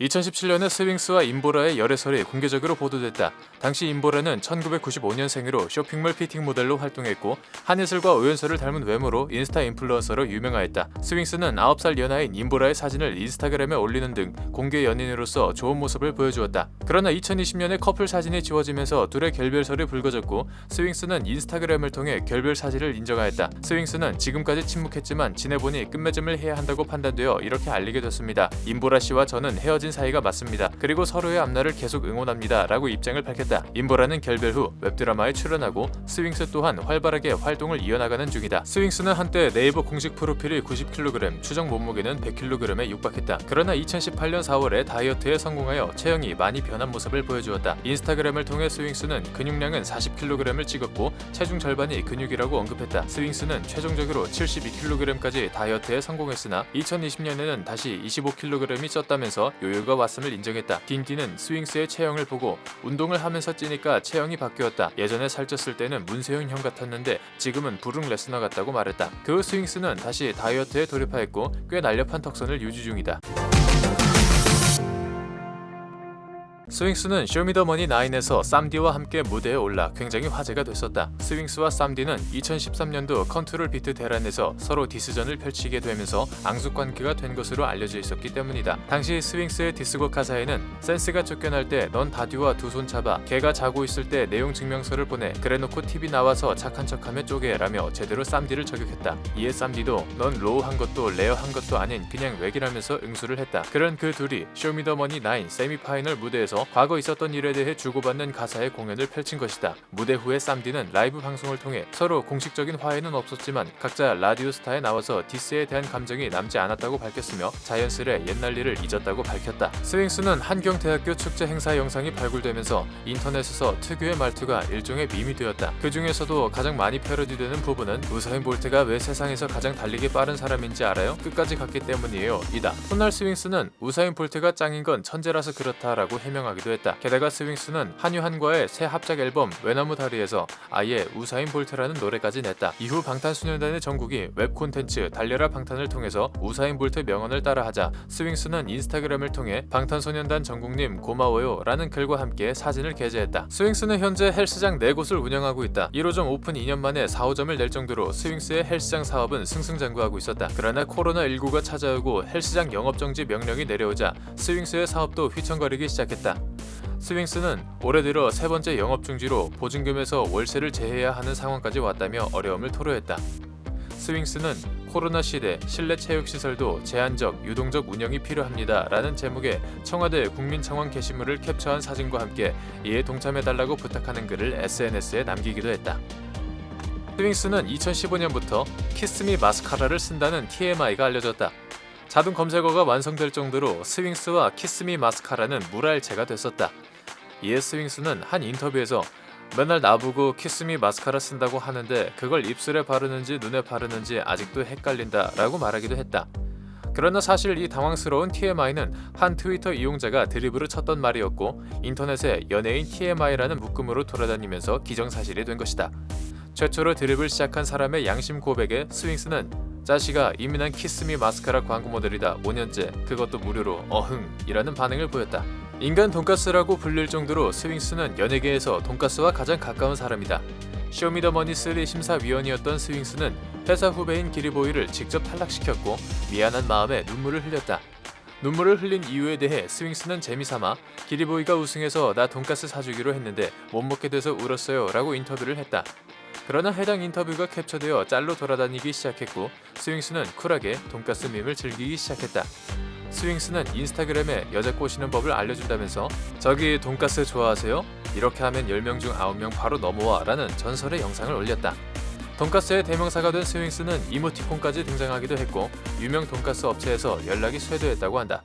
2017년에 스윙스와 임보라의 열애설이 공개적으로 보도됐다. 당시 임보라는 1995년생으로 쇼핑몰 피팅 모델로 활동했고 한예슬과 오연설을 닮은 외모로 인스타 인플루언서로 유명하였다. 스윙스는 9살 연하인 임보라의 사진을 인스타그램에 올리는 등 공개 연인으로서 좋은 모습을 보여주었다. 그러나 2020년에 커플 사진이 지워지면서 둘의 결별설이 불거졌고 스윙스는 인스타그램을 통해 결별 사실을 인정하였다. 스윙스는 지금까지 침묵했지만 지내보니 끝맺음을 해야 한다고 판단되어 이렇게 알리게 됐습니다. 임보라 씨와 저는 헤어 진 사이가 맞습니다. 그리고 서로의 앞날을 계속 응원합니다. 라고 입장을 밝혔다. 임보라는 결별 후 웹드라마에 출연하고 스윙스 또한 활발하게 활동을 이어나가는 중이다. 스윙스는 한때 네이버 공식 프로필이 90kg, 추정 몸무게는 100kg에 육박했다. 그러나 2018년 4월에 다이어트에 성공하여 체형이 많이 변한 모습을 보여주었다. 인스타그램을 통해 스윙스는 근육량은 40kg을 찍었고 체중 절반이 근육이라고 언급했다. 스윙스는 최종적으로 72kg까지 다이어트에 성공했으나 2020년에는 다시 25kg이 쪘다면서 요 요가 왔음을 인정했다. 딘딘은 스윙스의 체형을 보고 운동을 하면서 찌니까 체형이 바뀌었다. 예전에 살쪘을 때는 문세윤 형 같았는데 지금은 부릉 레스너 같다고 말했다. 그후 스윙스는 다시 다이어트에 돌입하였고 꽤 날렵한 턱선을 유지 중이다. 스윙스는 쇼미더머니 9에서 쌈디와 함께 무대에 올라 굉장히 화제가 됐었다. 스윙스와 쌈디는 2013년도 컨트롤 비트 대란에서 서로 디스전을 펼치게 되면서 앙숙 관계가 된 것으로 알려져 있었기 때문이다. 당시 스윙스의 디스곡 가사에는 센스가 쫓겨날 때넌 다디와 두 손 잡아 걔가 자고 있을 때 내용 증명서를 보내 그래놓고 TV 나와서 착한 척하며 쪼개라며 제대로 쌈디를 저격했다. 이에 쌈디도 넌 로우한 것도 레어한 것도 아닌 그냥 외기라면서 응수를 했다. 그런 그 둘이 쇼미더머니 9 세미파이널 무대에서 과거 있었던 일에 대해 주고받는 가사의 공연을 펼친 것이다. 무대 후에 쌈디는 라이브 방송을 통해 서로 공식적인 화해는 없었지만 각자 라디오 스타에 나와서 디스에 대한 감정이 남지 않았다고 밝혔으며 자연스레 옛날 일을 잊었다고 밝혔다. 스윙스는 한경대학교 축제 행사 영상이 발굴되면서 인터넷에서 특유의 말투가 일종의 밈이 되었다. 그 중에서도 가장 많이 패러디되는 부분은 우사인 볼트가 왜 세상에서 가장 달리기 빠른 사람인지 알아요? 끝까지 갔기 때문이에요. 이다. 훗날 스윙스는 우사인 볼트가 짱인 건 천재라서 그렇다라고 해명 하기도 했다. 게다가 스윙스는 한유한과의 새 합작 앨범 외나무 다리에서 아예 우사인 볼트라는 노래까지 냈다. 이후 방탄소년단의 전국이 웹 콘텐츠 달려라 방탄을 통해서 우사인 볼트 명언을 따라하자 스윙스는 인스타그램을 통해 방탄소년단 전국님 고마워요 라는 글과 함께 사진을 게재했다. 스윙스는 현재 헬스장 4곳을 운영하고 있다. 1호점 오픈 2년 만에 4, 5점을 낼 정도로 스윙스의 헬스장 사업은 승승장구하고 있었다. 그러나 코로나19가 찾아오고 헬스장 영업정지 명령이 내려오자 스윙스의 사업도 휘청거리기 시작했다. 스윙스는 올해 들어 세 번째 영업 중지로 보증금에서 월세를 제해야 하는 상황까지 왔다며 어려움을 토로했다. 스윙스는 코로나 시대 실내 체육 시설도 제한적 유동적 운영이 필요합니다. 라는 제목의 청와대 국민청원 게시물을 캡처한 사진과 함께 이에 동참해 달라고 부탁하는 글을 SNS에 남기기도 했다. 스윙스는 2015년부터 키스미 마스카라를 쓴다는 TMI가 알려졌다. 자동 검색어가 완성될 정도로 스윙스와 키스미 마스카라는 물알체가 됐었다. 이에 스 윙스는 한 인터뷰에서 맨날 나보고 키스미 마스카라 쓴다고 하는데 그걸 입술에 바르는지 눈에 바르는지 아직도 헷갈린다 라고 말하기도 했다. 그러나 사실 이 당황스러운 TMI는 한 트위터 이용자가 드립으로 쳤던 말이었고 인터넷에 연예인 TMI라는 묶음으로 돌아다니면서 기정사실이 된 것이다. 최초로 드립을 시작한 사람의 양심 고백에 스윙스는 이미 난 키스미 마스카라 광고 모델이다 5년째 그것도 무료로 어흥 이라는 반응을 보였다. 인간 돈가스라고 불릴 정도로 스윙스는 연예계에서 돈가스와 가장 가까운 사람이다. 쇼미더머니 3 심사위원이었던 스윙스는 회사 후배인 기리보이를 직접 탈락시켰고 미안한 마음에 눈물을 흘렸다. 눈물을 흘린 이유에 대해 스윙스는 재미삼아 기리보이가 우승해서 나 돈가스 사주기로 했는데 못 먹게 돼서 울었어요 라고 인터뷰를 했다. 그러나 해당 인터뷰가 캡처되어 짤로 돌아다니기 시작했고 스윙스는 쿨하게 돈가스 밈을 즐기기 시작했다. 스윙스는 인스타그램에 여자 꼬시는 법을 알려준다면서 저기 돈가스 좋아하세요? 이렇게 하면 10명 중 9명 바로 넘어와 라는 전설의 영상을 올렸다. 돈가스의 대명사가 된 스윙스는 이모티콘까지 등장하기도 했고 유명 돈가스 업체에서 연락이 쇄도했다고 한다.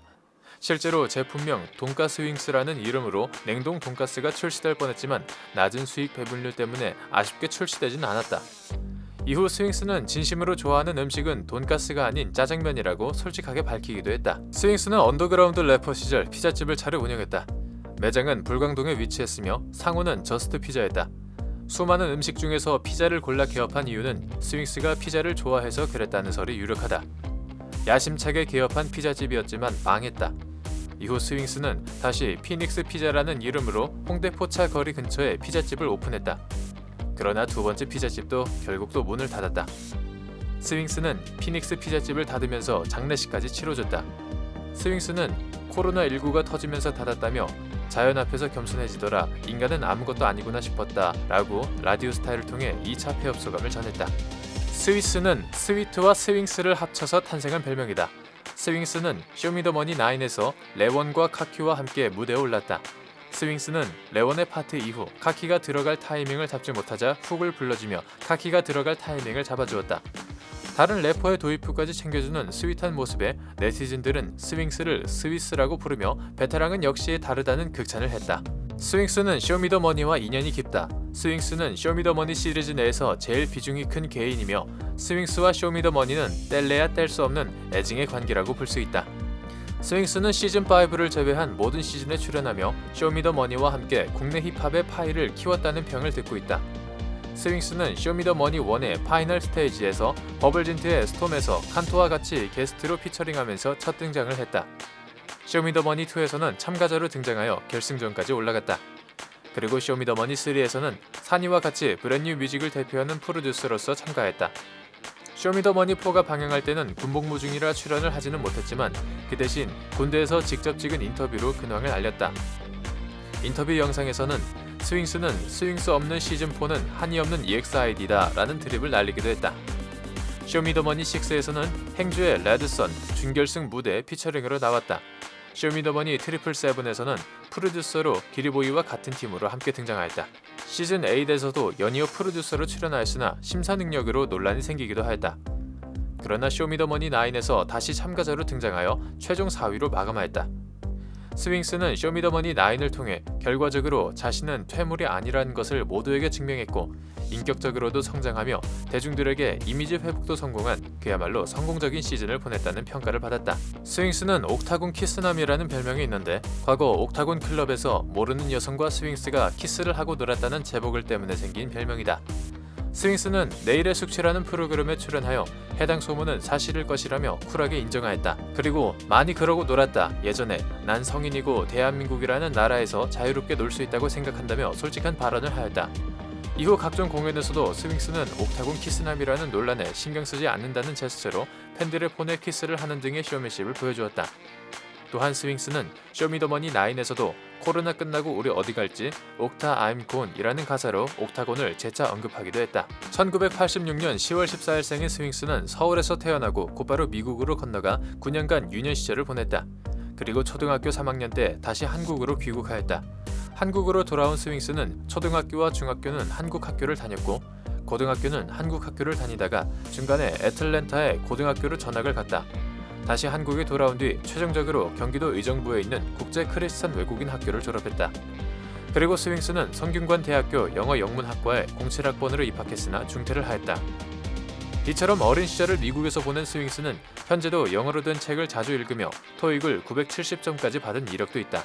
실제로 제품명 돈가스 윙스라는 이름으로 냉동 돈가스가 출시될 뻔했지만 낮은 수익 배분율 때문에 아쉽게 출시되진 않았다. 이후 스윙스는 진심으로 좋아하는 음식은 돈가스가 아닌 짜장면이라고 솔직하게 밝히기도 했다. 스윙스는 언더그라운드 래퍼 시절 피자집을 차려 운영했다. 매장은 불광동에 위치했으며 상호는 저스트 피자였다. 수많은 음식 중에서 피자를 골라 개업한 이유는 스윙스가 피자를 좋아해서 그랬다는 설이 유력하다. 야심차게 개업한 피자집이었지만 망했다. 이후 스윙스는 다시 피닉스 피자라는 이름으로 홍대 포차 거리 근처에 피자집을 오픈했다. 그러나 두 번째 피자집도 결국 또 문을 닫았다. 스윙스는 피닉스 피자집을 닫으면서 장례식까지 치러줬다. 스윙스는 코로나19가 터지면서 닫았다며 자연 앞에서 겸손해지더라 인간은 아무것도 아니구나 싶었다 라고 라디오 스타일을 통해 2차 폐업 소감을 전했다. 스위스는 스위트와 스윙스를 합쳐서 탄생한 별명이다. 스윙스는 쇼미더머니 9에서 레원과 카키와 함께 무대에 올랐다. 스윙스는 레원의 파트 이후 카키가 들어갈 타이밍을 잡지 못하자 훅을 불러주며 카키가 들어갈 타이밍을 잡아주었다. 다른 래퍼의 도입 후까지 챙겨주는 스윗한 모습에 네티즌들은 스윙스를 스위스라고 부르며 베테랑은 역시 다르다는 극찬을 했다. 스윙스는 쇼미더머니와 인연이 깊다. 스윙스는 쇼미더머니 시리즈 내에서 제일 비중이 큰 개인이며 스윙스와 쇼미더머니는 뗄래야 뗄 수 없는 애증의 관계라고 볼 수 있다. 스윙스는 시즌 5를 제외한 모든 시즌에 출연하며 쇼미더머니와 함께 국내 힙합의 파이를 키웠다는 평을 듣고 있다. 스윙스는 쇼미더머니 1의 파이널 스테이지에서 버블진트의 스톰에서 칸토와 같이 게스트로 피처링하면서 첫 등장을 했다. 쇼미더머니 2에서는 참가자로 등장하여 결승전까지 올라갔다. 그리고 쇼미더머니 3에서는 산이와 같이 브랜뉴 뮤직을 대표하는 프로듀서로서 참가했다. 쇼미더머니 4가 방영할 때는 군복무 중이라 출연을 하지는 못했지만 그 대신 군대에서 직접 찍은 인터뷰로 근황을 알렸다. 인터뷰 영상에서는 스윙스는 스윙스 없는 시즌4는 한이 없는 EXID다 라는 드립을 날리기도 했다. 쇼미더머니 6에서는 행주의 레드선 준결승 무대 피처링으로 나왔다. 쇼미더머니 트리플 세븐에서는 프로듀서로 기리보이와 같은 팀으로 함께 등장하였다. 시즌 8에서도 연이어 프로듀서로 출연하였으나 심사 능력으로 논란이 생기기도 하였다. 그러나 쇼미더머니 9에서 다시 참가자로 등장하여 최종 4위로 마감하였다. 스윙스는 쇼미더머니 9을 통해 결과적으로 자신은 퇴물이 아니라는 것을 모두에게 증명했고 인격적으로도 성장하며 대중들에게 이미지 회복도 성공한 그야말로 성공적인 시즌을 보냈다는 평가를 받았다. 스윙스는 옥타곤 키스남이라는 별명이 있는데 과거 옥타곤 클럽에서 모르는 여성과 스윙스가 키스를 하고 놀았다는 제보글 때문에 생긴 별명이다. 스윙스는 내일의 숙취라는 프로그램에 출연하여 해당 소문은 사실일 것이라며 쿨하게 인정하였다. 그리고 많이 그러고 놀았다. 예전에 난 성인이고 대한민국이라는 나라에서 자유롭게 놀 수 있다고 생각한다며 솔직한 발언을 하였다. 이후 각종 공연에서도 스윙스는 옥타곤 키스남이라는 논란에 신경 쓰지 않는다는 제스처로 팬들의 폰에 키스를 하는 등의 쇼맨십을 보여주었다. 또한 스윙스는 쇼미더머니 9에서도 코로나 끝나고 우리 어디 갈지 옥타 I'm gone이라는 가사로 옥타곤을 재차 언급하기도 했다. 1986년 10월 14일 생인 스윙스는 서울에서 태어나고 곧바로 미국으로 건너가 9년간 유년 시절을 보냈다. 그리고 초등학교 3학년 때 다시 한국으로 귀국하였다. 한국으로 돌아온 스윙스는 초등학교와 중학교는 한국 학교를 다녔고 고등학교는 한국 학교를 다니다가 중간에 애틀랜타에 고등학교로 전학을 갔다. 다시 한국에 돌아온 뒤 최종적으로 경기도 의정부에 있는 국제 크리스찬 외국인 학교를 졸업했다. 그리고 스윙스는 성균관 대학교 영어 영문학과에 07학번으로 입학했으나 중퇴를 하였다. 이처럼 어린 시절을 미국에서 보낸 스윙스는 현재도 영어로 된 책을 자주 읽으며 토익을 970점까지 받은 이력도 있다.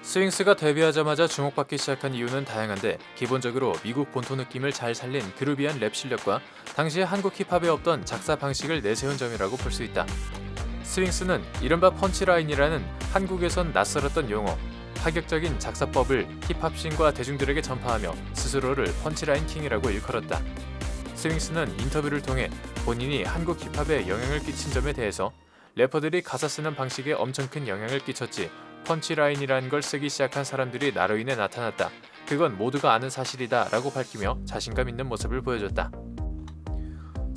스윙스가 데뷔하자마자 주목받기 시작한 이유는 다양한데 기본적으로 미국 본토 느낌을 잘 살린 그루비한 랩 실력과 당시에 한국 힙합에 없던 작사 방식을 내세운 점이라고 볼 수 있다. 스윙스는 이른바 펀치라인이라는 한국에선 낯설었던 용어, 파격적인 작사법을 힙합씬과 대중들에게 전파하며 스스로를 펀치라인 킹이라고 일컬었다. 스윙스는 인터뷰를 통해 본인이 한국 힙합에 영향을 끼친 점에 대해서 래퍼들이 가사 쓰는 방식에 엄청 큰 영향을 끼쳤지 펀치라인이라는 걸 쓰기 시작한 사람들이 나로 인해 나타났다. 그건 모두가 아는 사실이다 라고 밝히며 자신감 있는 모습을 보여줬다.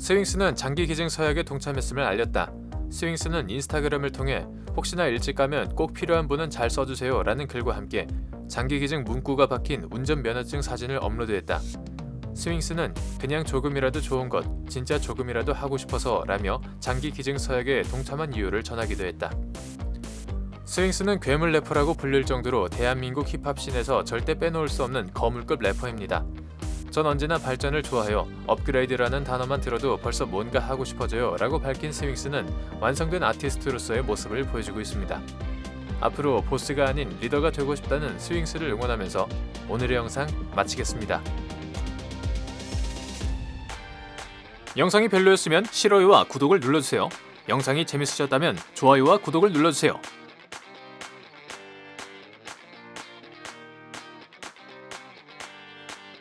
스윙스는 장기 기증 서약에 동참했음을 알렸다. 스윙스는 인스타그램을 통해 혹시나 일찍 가면 꼭 필요한 분은 잘 써주세요 라는 글과 함께 장기 기증 문구가 박힌 운전면허증 사진을 업로드했다. 스윙스는 그냥 조금이라도 좋은 것, 진짜 조금이라도 하고 싶어서 라며 장기 기증 서약에 동참한 이유를 전하기도 했다. 스윙스는 괴물 래퍼라고 불릴 정도로 대한민국 힙합씬에서 절대 빼놓을 수 없는 거물급 래퍼입니다. 전 언제나 발전을 좋아하여 업그레이드라는 단어만 들어도 벌써 뭔가 하고 싶어져요 라고 밝힌 스윙스는 완성된 아티스트로서의 모습을 보여주고 있습니다. 앞으로 보스가 아닌 리더가 되고 싶다는 스윙스를 응원하면서 오늘의 영상 마치겠습니다. 영상이 별로였으면 싫어요와 구독을 눌러주세요. 영상이 재밌으셨다면 좋아요와 구독을 눌러주세요.